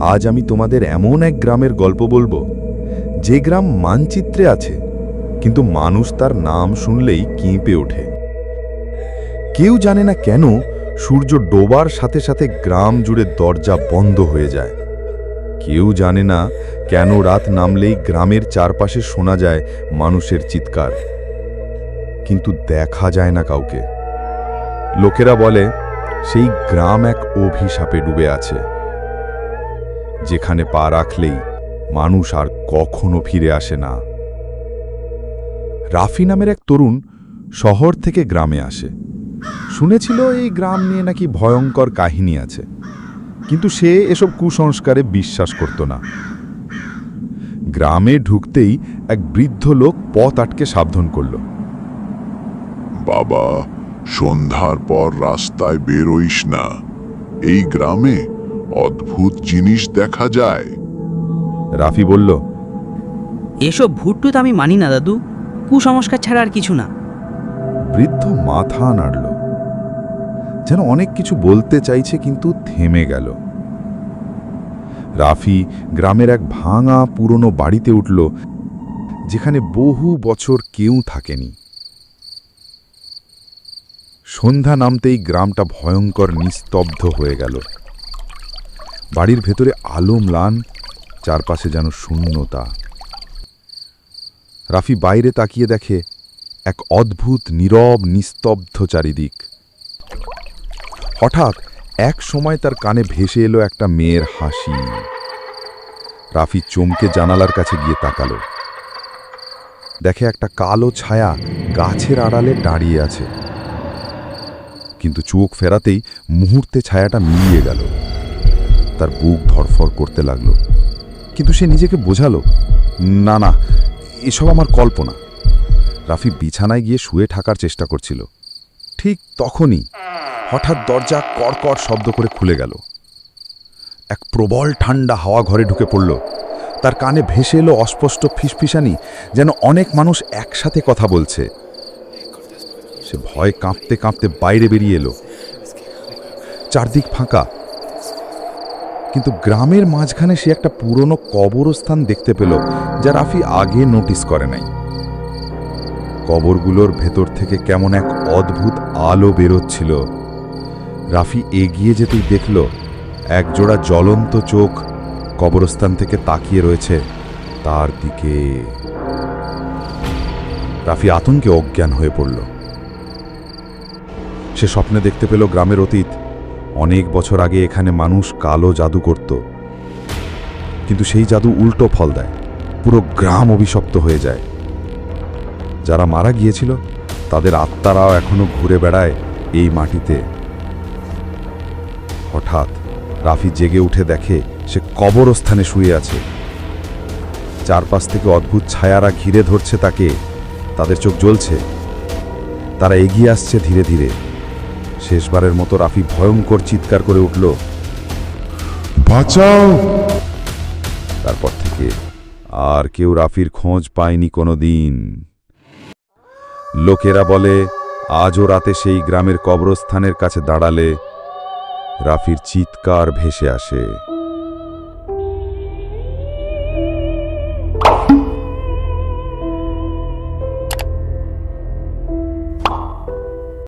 আজ আমি তোমাদের এমন এক গ্রামের গল্প বলব। যে গ্রাম মানচিত্রে আছে, কিন্তু মানুষ তার নাম শুনলেই কেঁপে ওঠে। কেউ জানে না কেন সূর্য ডোবার সাথে সাথে গ্রাম জুড়ে দরজা বন্ধ হয়ে যায়। কেউ জানে না কেন রাত নামলেই গ্রামের চারপাশে শোনা যায় মানুষের চিৎকার। কিন্তু দেখা যায় না কাউকে। লোকেরা বলে, সেই গ্রাম এক অভিশাপে ডুবে আছে। যেখানে পা রাখলেই মানুষ আর কখনো ফিরে আসে না। রাফি নামের এক তরুণ শহর থেকে গ্রামে আসে। শুনেছিল এই গ্রাম নিয়ে নাকি ভয়ঙ্কর কাহিনী আছে, কিন্তু সে এসব কুসংস্কারে বিশ্বাস করত না। গ্রামে ঢুকতেই এক বৃদ্ধ লোক পথ আটকে সাবধান করল। বাবা, সন্ধ্যার পর রাস্তায় বেরোইস না। এই গ্রামে অদ্ভুত জিনিস দেখা যায়। রাফি বলল এসব ভুট্টুত আমি মানি না দাদু। কুসংস্কার ছাড়া আর কিছু না। বৃদ্ধ মাথা নাড়ল। যেন অনেক কিছু বলতে চাইছে কিন্তু থেমে গেল। রাফি গ্রামের এক ভাঙা পুরনো বাড়িতে উঠল যেখানে বহু বছর কেউ থাকেনি। সন্ধ্যা নামতেই গ্রামটা ভয়ঙ্কর নিস্তব্ধ হয়ে গেল। বাড়ির ভেতরে আলো ম্লান, চারপাশে যেন শূন্যতা। রাফি বাইরে তাকিয়ে দেখে এক অদ্ভুত, নীরব, নিস্তব্ধ চারিদিক। হঠাৎ এক সময় তার কানে ভেসে এলো একটা মেয়ের হাসি। রাফি চমকে জানালার কাছে গিয়ে তাকালো। দেখে একটা কালো ছায়া গাছের আড়ালে দাঁড়িয়ে আছে। কিন্তু চোখ ফেরাতেই মুহূর্তে ছায়াটা মিলিয়ে গেল। তার বুক ধরফর করতে লাগল। কিন্তু সে নিজেকে বোঝালো, না না, এসব আমার কল্পনা। রাফি বিছানায় গিয়ে শুয়ে থাকার চেষ্টা করছিল। ঠিক তখনই হঠাৎ দরজা কড়কড় শব্দ করে খুলে গেল। এক প্রবল ঠান্ডা হাওয়া ঘরে ঢুকে পড়ল। তার কানে ভেসে এলো অস্পষ্ট ফিসফিসানি, যেন অনেক মানুষ একসাথে কথা বলছে। সে ভয় কাঁপতে কাঁপতে বাইরে বেরিয়ে এলো। চারদিক ফাঁকা কিন্তু গ্রামের মাঝখানে সে একটা পুরনো কবরস্থান দেখতে পেল, যা রাফি আগে নোটিস করে নাই। কবরগুলোর ভেতর থেকে কেমন এক অদ্ভুত আলো বেরোচ্ছিল। রাফি এগিয়ে যেতেই দেখল এক জোড়া জ্বলন্ত চোখ কবরস্থান থেকে তাকিয়ে রয়েছে তার দিকে। রাফি আতঙ্কে অজ্ঞান হয়ে পড়ল। সে স্বপ্নে দেখতে পেল গ্রামের অতীত। অনেক বছর আগে এখানে মানুষ কালো জাদু করত। কিন্তু সেই জাদু উল্টো ফল দেয়, পুরো গ্রাম অভিশপ্ত হয়ে যায়। যারা মারা গিয়েছিল, তাদের আত্মারাও এখনও ঘুরে বেড়ায় এই মাটিতে। হঠাৎ রাফি জেগে উঠে দেখে সে কবরস্থানে শুয়ে আছে। চারপাশ থেকে অদ্ভুত ছায়ারা ঘিরে ধরছে তাকে, তাদের চোখ জ্বলছে। তারা এগিয়ে আসছে ধীরে ধীরে। শেষবারের মতো রাফি ভয়ঙ্কর চিৎকার করে উঠল। বাঁচাও! তারপর থেকে আর কেউ রাফির খোঁজ পায়নি কোনো দিন লোকেরা বলে আজও রাতে সেই গ্রামের কবরস্থানের কাছে দাঁড়ালে রাফির চিৎকার ভেসে আসে।